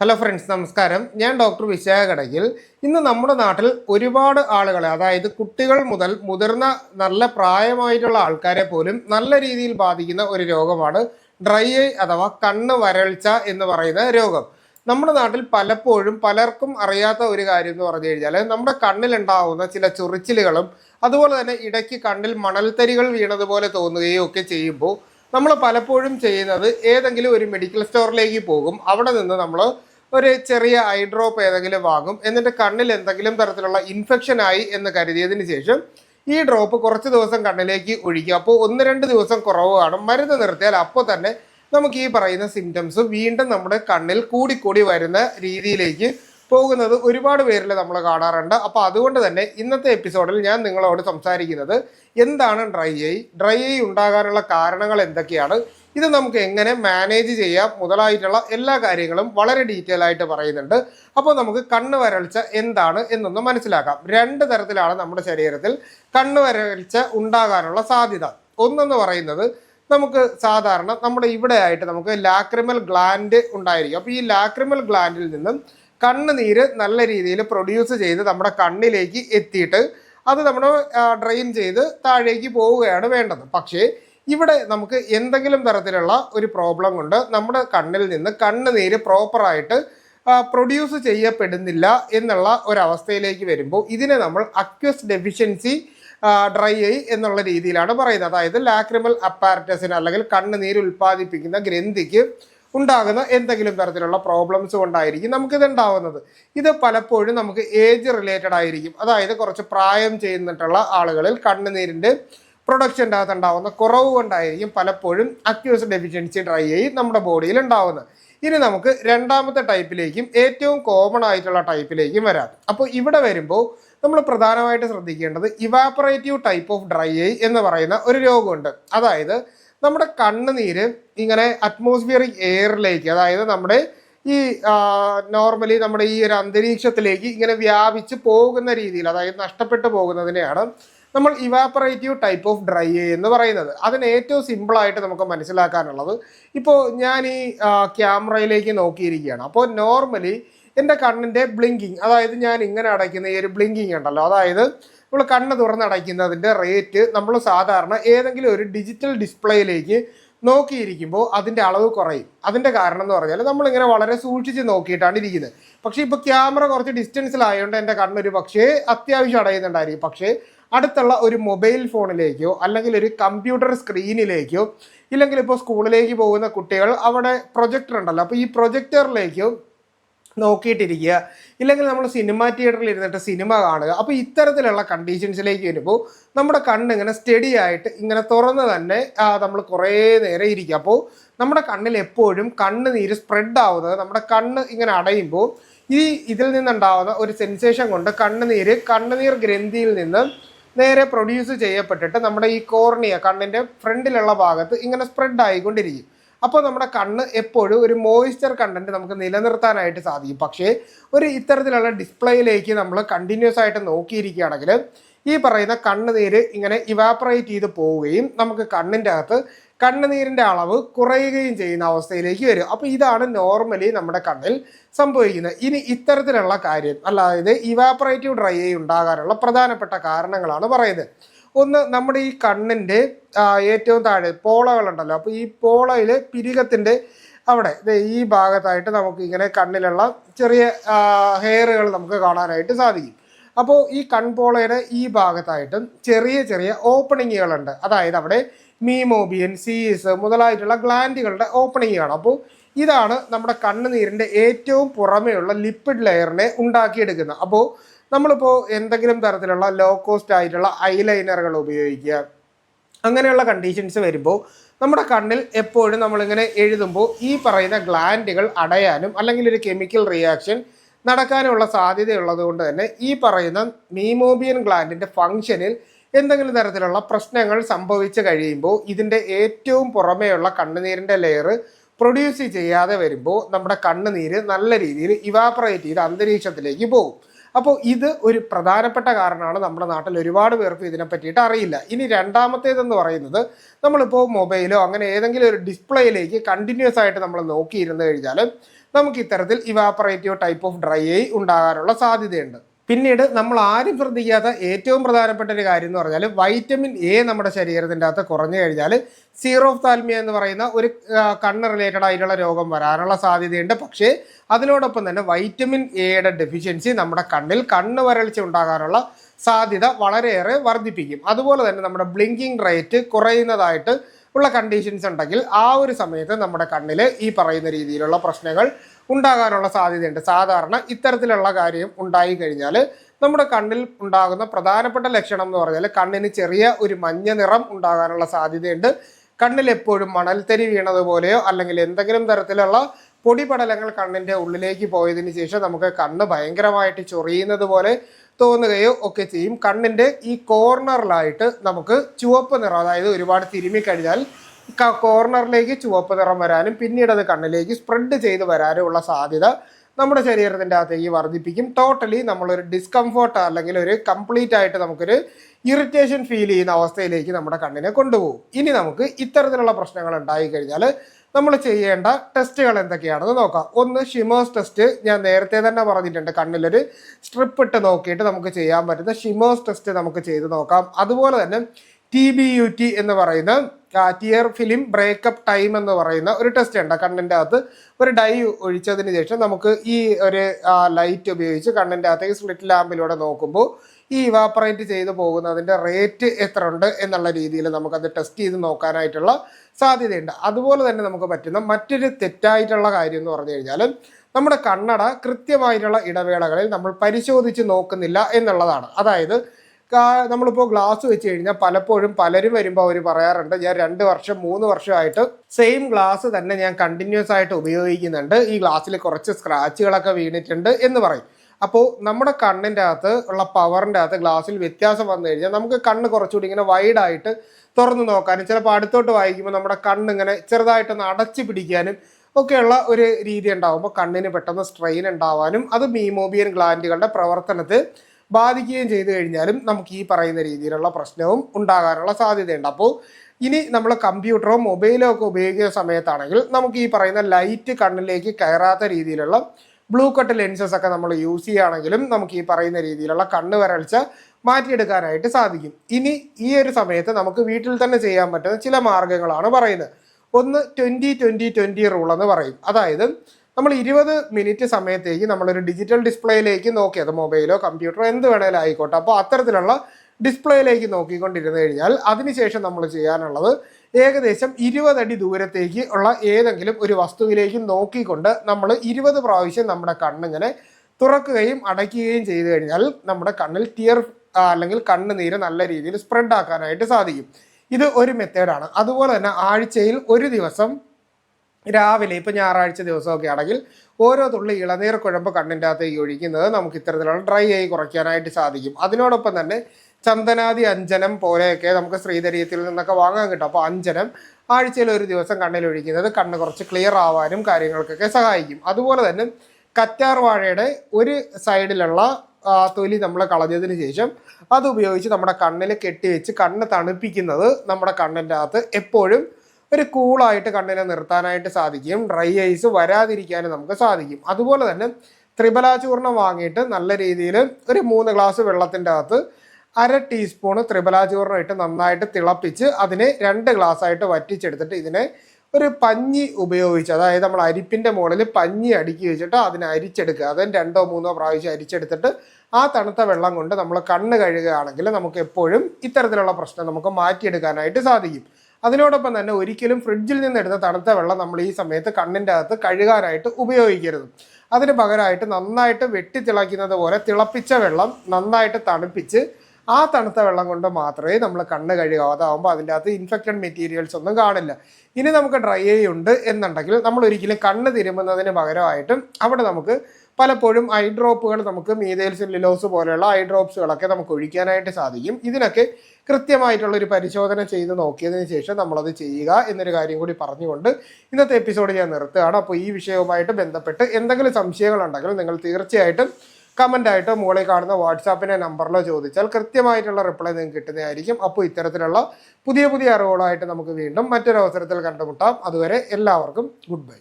Hello friends നമസ്കാരം. ഞാൻ doctor Vishakha കടകിൽ ഇന്ന് നമ്മുടെ നാട്ടിൽ ഒരുപാട് ആളുകളെ അതായത് കുട്ടികൾ മുതൽ മുതിർന്ന നല്ല പ്രായമായിട്ടുള്ള ആൾക്കാരെ പോലും നല്ല രീതിയിൽ ബാധിക്കുന്ന ഒരു രോഗമാണ് ഡ്രൈ ഐ അഥവാ കണ്ണ് വരൾച്ച എന്ന് പറയുന്ന രോഗം. നമ്മുടെ നാട്ടിൽ പലപ്പോഴും പലർക്കും അറിയാത്ത ഒരു കാര്യം എന്ന് പറഞ്ഞു കഴിഞ്ഞാൽ നമ്മുടെ കണ്ണിലുണ്ടാവുന്ന ചില ചൊറിച്ചിലുകളും അതുപോലെ തന്നെ ഇടയ്ക്ക് കണ്ണിൽ മണൽത്തരികൾ വീണതുപോലെ തോന്നുകയും ഒക്കെ ചെയ്യുമ്പോൾ നമ്മൾ പലപ്പോഴും ചെയ്യുന്നത് ഏതെങ്കിലും ഒരു മെഡിക്കൽ സ്റ്റോറിലേക്ക് പോകും. അവിടെ നിന്ന് നമ്മൾ ഒരു ചെറിയ ഐ ഡ്രോപ്പ് ഏതെങ്കിലും വാങ്ങും എന്നിട്ട് കണ്ണിൽ എന്തെങ്കിലും തരത്തിലുള്ള ഇൻഫെക്ഷൻ ആയി എന്ന് കരുതിയതിന് ശേഷം ഈ ഡ്രോപ്പ് കുറച്ച് ദിവസം കണ്ണിലേക്ക് ഒഴിക്കുക അപ്പോൾ ഒന്ന് രണ്ട് ദിവസം കുറവ് കാണും. മരുന്ന് നിർത്തിയാൽ അപ്പോൾ തന്നെ നമുക്ക് ഈ പറയുന്ന സിംറ്റംസ് വീണ്ടും നമ്മുടെ കണ്ണിൽ കൂടിക്കൂടി വരുന്ന രീതിയിലേക്ക് പോകുന്നത് ഒരുപാട് പേരിൽ നമ്മൾ കാണാറുണ്ട്. അപ്പോൾ അതുകൊണ്ട് തന്നെ ഇന്നത്തെ എപ്പിസോഡിൽ ഞാൻ നിങ്ങളോട് സംസാരിക്കുന്നത് എന്താണ് ഡ്രൈ ഐ ഡ്രൈ ഐ ഉണ്ടാകാനുള്ള കാരണങ്ങൾ എന്തൊക്കെയാണ്? ഇത് നമുക്ക് എങ്ങനെ മാനേജ് ചെയ്യാം മുതലായിട്ടുള്ള എല്ലാ കാര്യങ്ങളും വളരെ ഡീറ്റെയിൽ ആയിട്ട് പറയുന്നുണ്ട്. അപ്പോൾ നമുക്ക് കണ്ണ് വരൾച്ച എന്താണ് എന്നൊന്ന് മനസ്സിലാക്കാം. രണ്ട് തരത്തിലാണ് നമ്മുടെ ശരീരത്തിൽ കണ്ണ് വരൾച്ച ഉണ്ടാകാനുള്ള സാധ്യത. ഒന്നെന്ന് പറയുന്നത് നമുക്ക് സാധാരണ നമ്മുടെ ഇവിടെ ആയിട്ട് നമുക്ക് ലാക്രിമൽ ഗ്ലാൻഡ് ഉണ്ടായിരിക്കും. അപ്പോൾ ഈ ലാക്രിമൽ ഗ്ലാൻഡിൽ നിന്നും കണ്ണുനീര് നല്ല രീതിയിൽ പ്രൊഡ്യൂസ് ചെയ്ത് നമ്മുടെ കണ്ണിലേക്ക് എത്തിയിട്ട് അത് നമ്മൾ ഡ്രെയിൻ ചെയ്ത് താഴേക്ക് പോവുകയാണ് വേണ്ടത്. പക്ഷേ ഇവിടെ നമുക്ക് എന്തെങ്കിലും തരത്തിലുള്ള ഒരു പ്രോബ്ലം കൊണ്ട് നമ്മുടെ കണ്ണിൽ നിന്ന് കണ്ണുനീര് പ്രോപ്പറായിട്ട് പ്രൊഡ്യൂസ് ചെയ്യപ്പെടുന്നില്ല എന്നുള്ള ഒരവസ്ഥയിലേക്ക് വരുമ്പോൾ ഇതിനെ നമ്മൾ അക്വസ് ഡെഫിഷ്യൻസി ഡ്രൈ ഐ എന്നുള്ള രീതിയിലാണ് പറയുന്നത്. അതായത് ലാക്രിമൽ അപ്പാരറ്റസിന് അല്ലെങ്കിൽ കണ്ണുനീര് ഉൽപ്പാദിപ്പിക്കുന്ന ഗ്രന്ഥിക്ക് ഉണ്ടാകുന്ന എന്തെങ്കിലും തരത്തിലുള്ള പ്രോബ്ലംസ് കൊണ്ടായിരിക്കും നമുക്കിത് ഉണ്ടാവുന്നത്. ഇത് പലപ്പോഴും നമുക്ക് ഏജ് റിലേറ്റഡ് ആയിരിക്കും. അതായത് കുറച്ച് പ്രായം ചെയ്യുന്നിട്ടുള്ള ആളുകളിൽ കണ്ണുനീരിന്റെ പ്രൊഡക്ഷന്റെ അകത്ത് ഉണ്ടാവുന്ന കുറവ് കൊണ്ടായിരിക്കും പലപ്പോഴും അക്യൂസ് ഡെഫിഷ്യൻസി ഡ്രൈ ആയി നമ്മുടെ ബോഡിയിൽ ഉണ്ടാവുന്നത് ഇനി നമുക്ക് രണ്ടാമത്തെ ടൈപ്പിലേക്കും ഏറ്റവും കോമൺ ആയിട്ടുള്ള ടൈപ്പിലേക്കും വരാം. അപ്പോൾ ഇവിടെ വരുമ്പോൾ നമ്മൾ പ്രധാനമായിട്ട് ശ്രദ്ധിക്കേണ്ടത് evaporative type of dry eye എന്ന് പറയുന്ന ഒരു രോഗമുണ്ട്. അതായത് നമ്മുടെ കണ്ണുനീര് ഇങ്ങനെ അറ്റ്മോസ്ഫിയറിക് എയറിലേക്ക് അതായത് നമ്മുടെ ഈ നോർമലി നമ്മുടെ ഈ ഒരു അന്തരീക്ഷത്തിലേക്ക് ഇങ്ങനെ വ്യാപിച്ച് പോകുന്ന രീതിയിൽ അതായത് നഷ്ടപ്പെട്ടു പോകുന്നതിനെയാണ് നമ്മൾ ഇവാപ്പറേറ്റീവ് ടൈപ്പ് ഓഫ് ഡ്രൈ എന്ന് പറയുന്നത്. അതിന് ഏറ്റവും സിമ്പിളായിട്ട് നമുക്ക് മനസ്സിലാക്കാനുള്ളത് ഇപ്പോൾ ഞാൻ ഈ ക്യാമറയിലേക്ക് നോക്കിയിരിക്കുകയാണ്. അപ്പോൾ നോർമലി എന്റെ കണ്ണിന്റെ ബ്ലിങ്കിങ് അതായത് ഞാൻ ഇങ്ങനെ അടയ്ക്കുന്ന ഈ ഒരു ബ്ലിങ്കിങ് ഉണ്ടല്ലോ. അതായത് നമ്മൾ കണ്ണ് തുറന്നടയ്ക്കുന്നതിന്റെ റേറ്റ് നമ്മൾ സാധാരണ ഏതെങ്കിലും ഒരു ഡിജിറ്റൽ ഡിസ്പ്ലേയിലേക്ക് നോക്കിയിരിക്കുമ്പോൾ അതിന്റെ അളവ് കുറയും. അതിന്റെ കാരണം എന്ന് പറഞ്ഞാൽ നമ്മളിങ്ങനെ വളരെ സൂക്ഷിച്ച് നോക്കിയിട്ടാണ് ഇരിക്കുന്നത്. പക്ഷേ ഇപ്പോൾ ക്യാമറ കുറച്ച് ഡിസ്റ്റൻസിലായതുകൊണ്ട് എന്റെ കണ്ണൊരു പക്ഷേ അത്യാവശ്യം അടയുന്നുണ്ടായിരിക്കും. പക്ഷേ അടുത്തുള്ള ഒരു മൊബൈൽ ഫോണിലേക്കോ അല്ലെങ്കിൽ ഒരു കമ്പ്യൂട്ടർ സ്ക്രീനിലേക്കോ ഇല്ലെങ്കിൽ ഇപ്പോൾ സ്കൂളിലേക്ക് പോകുന്ന കുട്ടികൾ അവിടെ പ്രൊജക്ടർ ഉണ്ടല്ലോ. അപ്പോൾ ഈ പ്രൊജക്ടറിലേക്കോ നോക്കിയിട്ടിരിക്കുക. ഇല്ലെങ്കിൽ നമ്മൾ സിനിമ തിയേറ്ററിൽ ഇരുന്നിട്ട് സിനിമ കാണുക. അപ്പോൾ ഇത്തരത്തിലുള്ള കണ്ടീഷൻസിലേക്ക് വരുമ്പോൾ നമ്മുടെ കണ്ണ് ഇങ്ങനെ സ്റ്റഡി ആയിട്ട് ഇങ്ങനെ തുറന്ന് തന്നെ നമ്മൾ കുറേ നേരം ഇരിക്കുക. അപ്പോൾ നമ്മുടെ കണ്ണിൽ എപ്പോഴും കണ്ണ് നീര് സ്പ്രെഡ് ആവുന്നത് നമ്മുടെ കണ്ണ് ഇങ്ങനെ അടയുമ്പോൾ ഈ ഇതിൽ നിന്നുണ്ടാവുന്ന ഒരു സെൻസേഷൻ കൊണ്ട് കണ്ണുനീര് കണ്ണുനീർ ഗ്രന്ഥിയിൽ നിന്ന് നേരെ പ്രൊഡ്യൂസ് ചെയ്യപ്പെട്ടിട്ട് നമ്മുടെ ഈ കോർണിയ കണ്ണിന്റെ ഫ്രണ്ടിലുള്ള ഭാഗത്ത് ഇങ്ങനെ സ്പ്രെഡ് ആയിക്കൊണ്ടിരിക്കും. അപ്പോൾ നമ്മുടെ കണ്ണ് എപ്പോഴും ഒരു മോയിസ്ചർ കണ്ടന്റ് നമുക്ക് നിലനിർത്താനായിട്ട് സാധിക്കും. പക്ഷേ ഒരു ഇത്തരത്തിലുള്ള ഡിസ്പ്ലേയിലേക്ക് നമ്മൾ കണ്ടിന്യൂസ് ആയിട്ട് നോക്കിയിരിക്കുകയാണെങ്കിൽ ഈ പറയുന്ന കണ്ണുനീര് ഇങ്ങനെ ഇവാപ്പറേറ്റ് ചെയ്ത് പോവുകയും നമുക്ക് കണ്ണിന്റെ അകത്ത് കണ്ണുനീരിന്റെ അളവ് കുറയുകയും ചെയ്യുന്ന അവസ്ഥയിലേക്ക് വരും. അപ്പോൾ ഇതാണ് നോർമലി നമ്മുടെ കണ്ണിൽ സംഭവിക്കുന്നത്. ഇനി ഇത്തരത്തിലുള്ള കാര്യം അല്ലാതെ ഇവാപ്പറേറ്റീവ് ഡ്രൈ ഉണ്ടാകാനുള്ള പ്രധാനപ്പെട്ട കാരണങ്ങളാണ് പറയുന്നത്. ഒന്ന് നമ്മുടെ ഈ കണ്ണിന്റെ ഏറ്റവും താഴെ പോളകളുണ്ടല്ലോ അപ്പോൾ ഈ പോളയിൽ പിരികത്തിന്റെ അവിടെ ഈ ഭാഗത്തായിട്ട് നമുക്ക് ഇങ്ങനെ കണ്ണിലുള്ള ചെറിയ ഹെയറുകൾ നമുക്ക് കാണാനായിട്ട് സാധിക്കും. അപ്പോൾ ഈ കൺപോളയുടെ ഈ ഭാഗത്തായിട്ടും ചെറിയ ചെറിയ ഓപ്പണിങ്ങുകളുണ്ട് അതായത് അവിടെ മീമോബിയൻ സീസ് മുതലായിട്ടുള്ള ഗ്ലാൻഡുകളുടെ ഓപ്പണിംഗ് ഓപ്പണിങ്ങാണ് അപ്പോൾ ഇതാണ് നമ്മുടെ കണ്ണുനീരിന്റെ ഏറ്റവും പുറമെയുള്ള ലിപ്പിഡ് ലെയറിനെ ഉണ്ടാക്കിയെടുക്കുന്നത്. അപ്പോൾ നമ്മളിപ്പോൾ എന്തെങ്കിലും തരത്തിലുള്ള ലോ കോസ്റ്റ് ആയിട്ടുള്ള ഐലൈനറുകൾ ഉപയോഗിക്കുക അങ്ങനെയുള്ള കണ്ടീഷൻസ് വരുമ്പോൾ നമ്മുടെ കണ്ണിൽ എപ്പോഴും നമ്മളിങ്ങനെ എഴുതുമ്പോൾ ഈ പറയുന്ന ഗ്ലാൻഡുകൾ അടയാനും അല്ലെങ്കിൽ ഒരു കെമിക്കൽ റിയാക്ഷൻ നടക്കാനുള്ള സാധ്യതയുള്ളത് കൊണ്ട് തന്നെ ഈ പറയുന്ന മീമോബിയൻ ഗ്ലാൻഡിന്റെ ഫങ്ഷനിൽ എന്തെങ്കിലും തരത്തിലുള്ള പ്രശ്നങ്ങൾ സംഭവിച്ചു കഴിയുമ്പോൾ ഇതിന്റെ ഏറ്റവും പുറമേയുള്ള കണ്ണുനീരിന്റെ ലെയർ പ്രൊഡ്യൂസ് ചെയ്യാതെ വരുമ്പോൾ നമ്മുടെ കണ്ണുനീര് നല്ല രീതിയിൽ ഇവാപ്പറേറ്റ് ചെയ്ത് അന്തരീക്ഷത്തിലേക്ക് പോകും. അപ്പോൾ ഇത് ഒരു പ്രധാനപ്പെട്ട കാരണമാണ് നമ്മുടെ നാട്ടിൽ ഒരുപാട് പേർക്ക് ഇതിനെ പറ്റിയിട്ട് അറിയില്ല. ഇനി രണ്ടാമത്തേതെന്ന് പറയുന്നത് നമ്മളിപ്പോൾ മൊബൈലോ അങ്ങനെ ഏതെങ്കിലും ഒരു ഡിസ്പ്ലേയിലേക്ക് കണ്ടിന്യൂസ് ആയിട്ട് നമ്മൾ നോക്കിയിരുന്നു കഴിഞ്ഞാൽ നമുക്ക് ഇത്തരത്തിൽ evaporative type of dry eye ഉണ്ടാകാനുള്ള സാധ്യതയുണ്ട്. പിന്നീട് നമ്മൾ ആരും ശ്രദ്ധിക്കാത്ത ഏറ്റവും പ്രധാനപ്പെട്ട ഒരു കാര്യം എന്ന് പറഞ്ഞാൽ വൈറ്റമിൻ എ നമ്മുടെ ശരീരത്തിന്റെ അകത്ത് കുറഞ്ഞു കഴിഞ്ഞാൽ സീറോഫ്താൽമിയ എന്ന് പറയുന്ന ഒരു കണ്ണ് റിലേറ്റഡ് ആയിട്ടുള്ള രോഗം വരാനുള്ള സാധ്യതയുണ്ട്. പക്ഷേ അതിനോടൊപ്പം തന്നെ വൈറ്റമിൻ എയുടെ ഡെഫിഷ്യൻസി നമ്മുടെ കണ്ണിൽ കണ്ണ് വരൾച്ച ഉണ്ടാകാനുള്ള സാധ്യത വളരെയേറെ വർദ്ധിപ്പിക്കും. അതുപോലെ തന്നെ നമ്മുടെ ബ്ലിങ്കിങ് റേറ്റ് കുറയുന്നതായിട്ട് ഉള്ള കണ്ടീഷൻസ് ഉണ്ടെങ്കിൽ ആ ഒരു സമയത്ത് നമ്മുടെ കണ്ണിൽ ഈ പറയുന്ന രീതിയിലുള്ള പ്രശ്നങ്ങൾ ഉണ്ടാകാനുള്ള സാധ്യതയുണ്ട്. സാധാരണ ഇത്തരത്തിലുള്ള കാര്യം ഉണ്ടായി കഴിഞ്ഞാൽ നമ്മുടെ കണ്ണിൽ ഉണ്ടാകുന്ന പ്രധാനപ്പെട്ട ലക്ഷണം എന്ന് പറഞ്ഞാൽ കണ്ണിന് ചെറിയ ഒരു മഞ്ഞ നിറം ഉണ്ടാകാനുള്ള സാധ്യതയുണ്ട്. കണ്ണിൽ എപ്പോഴും മണൽ മണൽത്തരി വീണതുപോലെയോ അല്ലെങ്കിൽ എന്തെങ്കിലും തരത്തിലുള്ള പൊടിപടലങ്ങൾ കണ്ണിന്റെ ഉള്ളിലേക്ക് പോയതിന് ശേഷം നമുക്ക് കണ്ണ് ഭയങ്കരമായിട്ട് ചൊറിയുന്നത് പോലെ തോന്നുകയോ ഒക്കെ ചെയ്യും. കണ്ണിന്റെ ഈ കോർണറിലായിട്ട് നമുക്ക് ചുവപ്പ് നിറം അതായത് ഒരുപാട് തിരുമ്മി കഴിഞ്ഞാൽ കോർണറിലേക്ക് ചുവപ്പ് നിറം വരാനും പിന്നീട് അത് കണ്ണിലേക്ക് സ്പ്രെഡ് ചെയ്ത് വരാനും ഉള്ള സാധ്യത നമ്മുടെ ശരീരത്തിന്റെ അകത്തേക്ക് വർദ്ധിപ്പിക്കും. ടോട്ടലി നമ്മളൊരു ഡിസ്കംഫോർട്ട് അല്ലെങ്കിൽ ഒരു കംപ്ലീറ്റ് ആയിട്ട് നമുക്കൊരു ഇറിറ്റേഷൻ ഫീൽ ചെയ്യുന്ന അവസ്ഥയിലേക്ക് നമ്മുടെ കണ്ണിനെ കൊണ്ടുപോകും. ഇനി നമുക്ക് ഇത്തരത്തിലുള്ള പ്രശ്നങ്ങൾ ഉണ്ടായി കഴിഞ്ഞാൽ നമ്മൾ ചെയ്യേണ്ട ടെസ്റ്റുകൾ എന്തൊക്കെയാണെന്ന് നോക്കാം. ഒന്ന് ഷിമേഴ്സ് ടെസ്റ്റ് ഞാൻ നേരത്തെ തന്നെ പറഞ്ഞിട്ടുണ്ട് കണ്ണിലൊരു സ്ട്രിപ്പ് ഇട്ട് നോക്കിയിട്ട് നമുക്ക് ചെയ്യാൻ പറ്റുന്ന ഷിമേഴ്സ് ടെസ്റ്റ് നമുക്ക് ചെയ്ത് നോക്കാം. അതുപോലെ തന്നെ ടി ബി യു ടി എന്ന് പറയുന്ന ടിയർ ഫിലിം ബ്രേക്കപ്പ് ടൈം എന്ന് പറയുന്ന ഒരു ടെസ്റ്റ് ഉണ്ട്. കണ്ണിന്റെ അകത്ത് ഒരു ഡൈ ഒഴിച്ചതിന് ശേഷം നമുക്ക് ഈ ഒരു ലൈറ്റ് ഉപയോഗിച്ച് കണ്ണിന്റെ അകത്തേക്ക് സ്ലിറ്റ് ലാമ്പിലൂടെ നോക്കുമ്പോൾ ഈ ഇവാപ്പറേറ്റ് ചെയ്ത് പോകുന്നതിന്റെ റേറ്റ് എത്ര ഉണ്ട് എന്നുള്ള രീതിയിൽ നമുക്കത് ടെസ്റ്റ് ചെയ്ത് നോക്കാനായിട്ടുള്ള സാധ്യതയുണ്ട്. അതുപോലെ തന്നെ നമുക്ക് പറ്റുന്ന മറ്റൊരു തെറ്റായിട്ടുള്ള കാര്യം എന്ന് പറഞ്ഞു കഴിഞ്ഞാൽ നമ്മുടെ കണ്ണട കൃത്യമായിട്ടുള്ള ഇടവേളകളിൽ നമ്മൾ പരിശോധിച്ച് നോക്കുന്നില്ല എന്നുള്ളതാണ്. അതായത് നമ്മളിപ്പോൾ ഗ്ലാസ് വെച്ച് കഴിഞ്ഞാൽ പലപ്പോഴും പലരും വരുമ്പോൾ അവർ പറയാറുണ്ട് ഞാൻ രണ്ട് വർഷം മൂന്ന് വർഷമായിട്ട് സെയിം ഗ്ലാസ് തന്നെ ഞാൻ കണ്ടിന്യൂസ് ആയിട്ട് ഉപയോഗിക്കുന്നുണ്ട്. ഈ ഗ്ലാസ്സിൽ കുറച്ച് സ്ക്രാച്ചുകളൊക്കെ വീണിട്ടുണ്ട് എന്ന് പറയും. അപ്പോൾ നമ്മുടെ കണ്ണിന്റെ അകത്ത് ഉള്ള പവറിന്റെ അകത്ത് ഗ്ലാസ്സിൽ വ്യത്യാസം വന്നു കഴിഞ്ഞാൽ നമുക്ക് കണ്ണ് കുറച്ചുകൂടി ഇങ്ങനെ വൈഡായിട്ട് തുറന്ന് നോക്കാനും ചിലപ്പോൾ അടുത്തോട്ട് വായിക്കുമ്പോൾ നമ്മുടെ കണ്ണിങ്ങനെ ചെറുതായിട്ടൊന്ന് അടച്ചു പിടിക്കാനും ഒക്കെയുള്ള ഒരു രീതി ഉണ്ടാകുമ്പോൾ കണ്ണിന് പെട്ടെന്ന് സ്ട്രെയിൻ ഉണ്ടാവാനും അത് മീമോബിയൻ ഗ്ലാൻഡുകളുടെ പ്രവർത്തനത്തെ ബാധിക്കുകയും ചെയ്തു കഴിഞ്ഞാലും നമുക്ക് ഈ പറയുന്ന രീതിയിലുള്ള പ്രശ്നവും ഉണ്ടാകാനുള്ള സാധ്യതയുണ്ട്. അപ്പോൾ ഇനി നമ്മൾ കമ്പ്യൂട്ടറോ മൊബൈലോ ഒക്കെ ഉപയോഗിക്കുന്ന സമയത്താണെങ്കിൽ നമുക്ക് ഈ പറയുന്ന ലൈറ്റ് കണ്ണിലേക്ക് കയറാത്ത രീതിയിലുള്ള ബ്ലൂ കട്ട് ലെൻസസ് ഒക്കെ നമ്മൾ യൂസ് ചെയ്യുകയാണെങ്കിലും നമുക്ക് ഈ പറയുന്ന രീതിയിലുള്ള കണ്ണ് വരൾച്ച മാറ്റിയെടുക്കാനായിട്ട് സാധിക്കും. ഇനി ഈ ഒരു സമയത്ത് നമുക്ക് വീട്ടിൽ തന്നെ ചെയ്യാൻ പറ്റുന്ന ചില മാർഗങ്ങളാണ് പറയുന്നത്. ഒന്ന് ട്വന്റി ട്വന്റി ട്വന്റി റൂൾ എന്ന് പറയും. അതായത് നമ്മൾ ഇരുപത് മിനിറ്റ് സമയത്തേക്ക് നമ്മളൊരു ഡിജിറ്റൽ ഡിസ്പ്ലേയിലേക്ക് നോക്കി അത് മൊബൈലോ കമ്പ്യൂട്ടറോ എന്ത് വേണേലും ആയിക്കോട്ടെ. അപ്പോൾ അത്തരത്തിലുള്ള ഡിസ്പ്ലേയിലേക്ക് നോക്കിക്കൊണ്ടിരുന്നു കഴിഞ്ഞാൽ അതിനുശേഷം നമ്മൾ ചെയ്യാനുള്ളത് ഏകദേശം ഇരുപതടി ദൂരത്തേക്ക് ഉള്ള ഏതെങ്കിലും ഒരു വസ്തുവിലേക്ക് നോക്കിക്കൊണ്ട് നമ്മൾ ഇരുപത് പ്രാവശ്യം നമ്മുടെ കണ്ണിങ്ങനെ തുറക്കുകയും അടയ്ക്കുകയും ചെയ്തു കഴിഞ്ഞാൽ നമ്മുടെ കണ്ണിൽ ടിയർ അല്ലെങ്കിൽ കണ്ണുനീര് നല്ല രീതിയിൽ സ്പ്രെഡ് ആക്കാനായിട്ട് സാധിക്കും. ഇത് ഒരു മെത്തേഡാണ് അതുപോലെ തന്നെ ആഴ്ചയിൽ ഒരു ദിവസം രാവിലെ ഇപ്പം ഞായറാഴ്ച ദിവസമൊക്കെ ആണെങ്കിൽ ഓരോ തുള്ളി ഇളനീർ കുഴമ്പ് കണ്ണിന്റെ അകത്തേക്ക് ഒഴിക്കുന്നത് നമുക്ക് ഇത്തരത്തിലുള്ള ഡ്രൈ ആയി കുറയ്ക്കാനായിട്ട് സാധിക്കും. അതിനോടൊപ്പം തന്നെ ചന്ദനാദി അഞ്ജനം പോലെയൊക്കെ നമുക്ക് ശ്രീധരീയത്തിൽ നിന്നൊക്കെ വാങ്ങാൻ കിട്ടും. അപ്പോൾ അഞ്ജനം ആഴ്ചയിൽ ഒരു ദിവസം കണ്ണിൽ ഒഴിക്കുന്നത് കണ്ണ് കുറച്ച് ക്ലിയർ ആവാനും കാര്യങ്ങൾക്കൊക്കെ സഹായിക്കും. അതുപോലെ തന്നെ കറ്റാർ വാഴയുടെ ഒരു സൈഡിലുള്ള തൊലി നമ്മൾ കളഞ്ഞതിന് ശേഷം അത് ഉപയോഗിച്ച് നമ്മുടെ കണ്ണിൽ കെട്ടിവെച്ച് കണ്ണ് തണുപ്പിക്കുന്നത് നമ്മുടെ കണ്ണിന്റെ അകത്ത് എപ്പോഴും ഒരു കൂളായിട്ട് കണ്ണിനെ നിർത്താനായിട്ട് സാധിക്കും. ഡ്രൈ ഐസ് വരാതിരിക്കാനും നമുക്ക് സാധിക്കും. അതുപോലെ തന്നെ ത്രിബലാചൂർണം വാങ്ങിയിട്ട് നല്ല രീതിയിൽ ഒരു മൂന്ന് ഗ്ലാസ് വെള്ളത്തിന്റെ അകത്ത് അര ടീസ്പൂണ് ത്രിബലാചൂർണം ഇട്ട് നന്നായിട്ട് തിളപ്പിച്ച് അതിനെ രണ്ട് ഗ്ലാസ്സായിട്ട് വറ്റിച്ചെടുത്തിട്ട് ഇതിനെ ഒരു പഞ്ഞി ഉപയോഗിച്ച് അതായത് നമ്മൾ അരിപ്പിന്റെ മുകളിൽ പഞ്ഞി അടുക്കി വെച്ചിട്ട് അതിനെ അരിച്ചെടുക്കുക. അതും രണ്ടോ മൂന്നോ പ്രാവശ്യം അരിച്ചെടുത്തിട്ട് ആ തണുത്ത വെള്ളം കൊണ്ട് നമ്മൾ കണ്ണ് കഴുകുകയാണെങ്കിൽ നമുക്ക് എപ്പോഴും ഇത്തരത്തിലുള്ള പ്രശ്നം നമുക്ക് മാറ്റിയെടുക്കാനായിട്ട് സാധിക്കും. അതിനോടൊപ്പം തന്നെ ഒരിക്കലും ഫ്രിഡ്ജിൽ നിന്ന് എടുത്ത തണുത്ത വെള്ളം നമ്മൾ ഈ സമയത്ത് കണ്ണിന്റെ അകത്ത് കഴുകാനായിട്ട് ഉപയോഗിക്കരുത്. അതിന് പകരമായിട്ട് നന്നായിട്ട് വെട്ടിത്തിളയ്ക്കുന്നത് പോലെ തിളപ്പിച്ച വെള്ളം നന്നായിട്ട് തണുപ്പിച്ച് ആ തണുത്ത വെള്ളം കൊണ്ട് മാത്രമേ നമ്മൾ കണ്ണ് കഴുകാവൂ. അതാകുമ്പോൾ അതിന്റെ അകത്ത് ഇൻഫെക്റ്റഡ് മെറ്റീരിയൽസ് ഒന്നും കാണില്ല. ഇനി നമുക്ക് ഡ്രൈ ഐ ഉണ്ട് എന്നുണ്ടെങ്കിൽ നമ്മൾ ഒരിക്കലും കണ്ണ് തിരുമുന്നതിന് പകരമായിട്ടും അവിടെ നമുക്ക് പലപ്പോഴും ഐ ഡ്രോപ്പുകൾ നമുക്ക് മീതേൽ സെല്ലുലോസ് പോലെയുള്ള ഐ ഡ്രോപ്സുകളൊക്കെ നമുക്ക് ഒഴിക്കാനായിട്ട് സാധിക്കും. ഇതിനൊക്കെ കൃത്യമായിട്ടുള്ള ഒരു പരിശോധന ചെയ്ത് നോക്കിയതിന് ശേഷം നമ്മളത് ചെയ്യുക എന്നൊരു കാര്യം കൂടി പറഞ്ഞുകൊണ്ട് ഇന്നത്തെ എപ്പിസോഡ് ഞാൻ നിർത്തുകയാണ്. അപ്പോൾ ഈ വിഷയവുമായിട്ട് ബന്ധപ്പെട്ട് എന്തെങ്കിലും സംശയങ്ങളുണ്ടെങ്കിൽ നിങ്ങൾ തീർച്ചയായിട്ടും കമന്റായിട്ടോ മുകളിൽ കാണുന്ന വാട്സാപ്പിന്റെ നമ്പറിലോ ചോദിച്ചാൽ കൃത്യമായിട്ടുള്ള റിപ്ലൈ നിങ്ങൾക്ക് കിട്ടുന്നതായിരിക്കും. അപ്പോൾ ഇത്തരത്തിലുള്ള പുതിയ പുതിയ അറിവുകളായിട്ട് നമുക്ക് വീണ്ടും മറ്റൊരു അവസരത്തിൽ കണ്ടുമുട്ടാം. അതുവരെ എല്ലാവർക്കും ഗുഡ് ബൈ.